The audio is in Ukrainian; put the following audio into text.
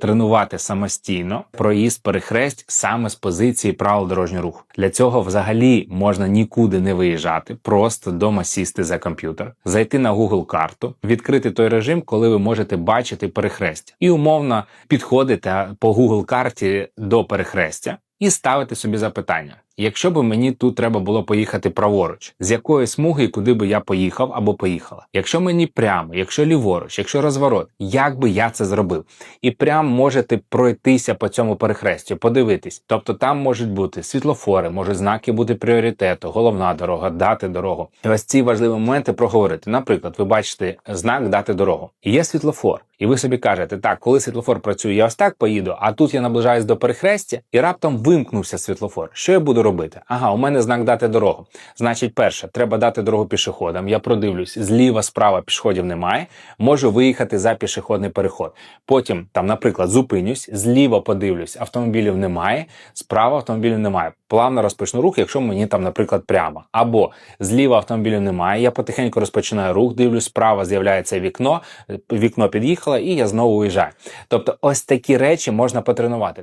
тренувати самостійно проїзд перехресть саме з позиції правил дорожнього руху. Для цього взагалі можна нікуди не виїжджати, просто дома сісти за комп'ютер, зайти на Google карту, відкрити той режим, коли ви можете бачити перехрестя, і умовно підходите по Google карті до перехрестя і ставити собі запитання. Якщо б мені тут треба було поїхати праворуч, з якої смуги і куди би я поїхав або поїхала? Якщо мені прямо, якщо ліворуч, якщо розворот, як би я це зробив? І прям можете пройтися по цьому перехрестю, подивитись. Тобто там можуть бути світлофори, можуть знаки бути пріоритету, головна дорога, дати дорогу. І ось ці важливі моменти проговорити. Наприклад, ви бачите знак дати дорогу. Є світлофор. І ви собі кажете, так, коли світлофор працює, я ось так поїду, а тут я наближаюсь до перехрестя, і раптом вимкнувся світлофор. Що я буду робити? Ага, у мене знак дати дорогу. Значить, перше, треба дати дорогу пішоходам. Я продивлюсь, зліва, справа пішоходів немає. Можу виїхати за пішохідний переход. Потім, там, наприклад, зупинюсь, зліва подивлюсь, автомобілів немає, справа автомобілів немає. Плавно розпочну рух, якщо мені там, наприклад, прямо. Або зліва автомобілів немає, я потихеньку розпочинаю рух, дивлюсь, справа з'являється вікно, вікно під'їхало, і я знову уїжджаю. Тобто, ось такі речі можна потренувати.